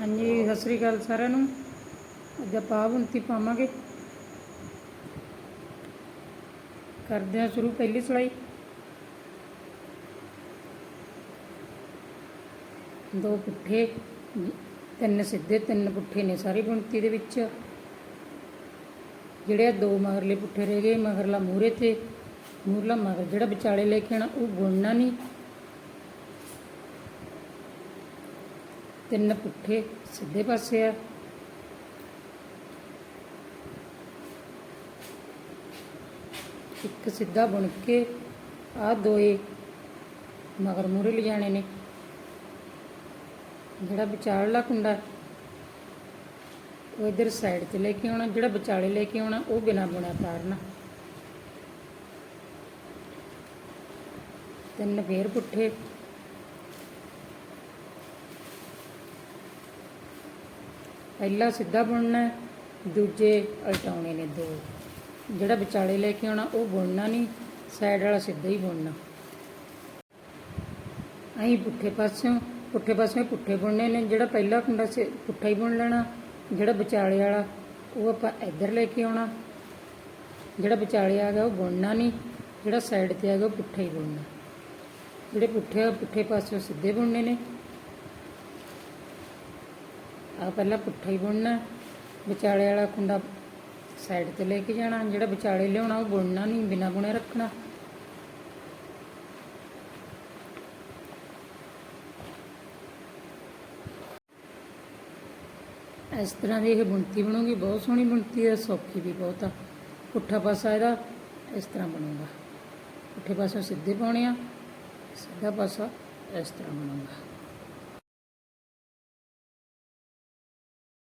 ਹਾਂਜੀ, ਸਤਿ ਸ੍ਰੀ ਅਕਾਲ ਸਾਰਿਆਂ ਨੂੰ। ਅੱਜ ਆਪਾਂ ਬੁਣਤੀ ਪਾਵਾਂਗੇ। ਕਰਦੇ ਹਾਂ ਸ਼ੁਰੂ, ਪਹਿਲੀ ਸਿਲਾਈ। ਦੋ ਪੁੱਠੇ, ਤਿੰਨ ਸਿੱਧੇ, ਤਿੰਨ ਪੁੱਠੇ ਨੇ ਸਾਰੀ ਬੁਣਤੀ ਦੇ ਵਿੱਚ। ਜਿਹੜੇ ਆਹ ਦੋ ਮਗਰਲੇ ਪੁੱਠੇ ਰਹਿ ਗਏ, ਮਗਰਲਾ ਮੂਰੇ ਤੇ ਮੂਰਲਾ ਮਗਰ ਜਿਹੜਾ ਵਿਚਾਲੇ ਲੈ ਕੇ ਆਣਾ ਉਹ ਬੁਣਨਾ ਨਹੀਂ। ਤਿੰਨ ਪੁੱਠੇ ਸਿੱਧੇ ਪਾਸੇ ਆ। ਇੱਕ ਸਿੱਧਾ ਬੁਣ ਕੇ ਆ ਦੋਏ ਮਗਰ ਮੂਰੇ ਲਿਜਾਣੇ ਨੇ। ਜਿਹੜਾ ਵਿਚਾਲਲਾ ਕੁੰਡਾ, ਉਹ ਇਧਰ ਸਾਈਡ ਤੇ ਲੈ ਕੇ ਆਉਣਾ, ਜਿਹੜਾ ਵਿਚਾਲੇ ਲੈ ਕੇ ਆਉਣਾ, ਉਹ ਬਿਨਾ ਬੁਣਿਆ ਤਾਰਨਾ। ਤਿੰਨ ਫੇਰ ਪੁੱਠੇ ਪਹਿਲਾ ਸਿੱਧਾ ਬੁਣਨਾ ਦੂਜੇ ਉਲਟਾਉਣੇ ਨੇ ਦੋ। ਜਿਹੜਾ ਵਿਚਾਲੇ ਲੈ ਕੇ ਆਉਣਾ, ਉਹ ਬੁਣਨਾ ਨਹੀਂ, ਸਾਈਡ ਵਾਲਾ ਸਿੱਧਾ ਹੀ ਬੁਣਨਾ। ਅਹੀਂ ਪੁੱਠੇ ਪਾਸਿਓਂ ਪੁੱਠੇ ਪਾਸਿਓਂ ਪੁੱਠੇ ਬੁਣਨੇ ਨੇ, ਜਿਹੜਾ ਪਹਿਲਾ ਕੁੰਡਾ ਪੁੱਠਾ ਹੀ ਬੁਣ ਲੈਣਾ, ਜਿਹੜਾ ਵਿਚਾਲੇ ਵਾਲਾ, ਉਹ ਆਪਾਂ ਇੱਧਰ ਲੈ ਕੇ ਆਉਣਾ। ਜਿਹੜਾ ਵਿਚਾਲੇ ਆ ਗਿਆ, ਉਹ ਬੁਣਨਾ ਨਹੀਂ, ਜਿਹੜਾ ਸਾਈਡ ਤੇ ਆ ਗਿਆ, ਉਹ ਪੁੱਠਾ ਹੀ ਬੁਣਨਾ। ਜਿਹੜੇ ਪੁੱਠੇ ਆ ਪੁੱਠੇ ਪਾਸਿਓਂ ਸਿੱਧੇ ਬੁਣਨੇ ਨੇ ਆ ਪਹਿਲਾਂ ਪੁੱਠਾ ਹੀ ਬੁਣਨਾ ਵਿਚਾਲੇ ਵਾਲਾ ਕੁੰਡਾ ਸਾਈਡ ਤੇ ਲੈ ਕੇ ਜਾਣਾ, ਜਿਹੜਾ ਵਿਚਾਲੇ ਲਿਆਉਣਾ ਉਹ ਬੁਣਨਾ ਨਹੀਂ, ਬਿਨਾ ਬੁਣੇ ਰੱਖਣਾ। ਇਸ ਤਰ੍ਹਾਂ ਦੀ ਇਹ ਬੁਣਤੀ ਬਣੂਗੀ, ਬਹੁਤ ਸੋਹਣੀ ਬੁਣਤੀ ਹੈ, ਸੌਖੀ ਵੀ ਬਹੁਤ ਆ। ਪੁੱਠਾ ਪਾਸਾ ਇਹਦਾ ਇਸ ਤਰ੍ਹਾਂ ਬਣੂਗਾ। ਪੁੱਠੇ ਪਾਸੋਂ ਸਿੱਧੇ ਪਾਉਣੇ ਆ, ਸਿੱਧਾ ਪਾਸਾ ਇਸ ਤਰ੍ਹਾਂ ਬਣੂਗਾ।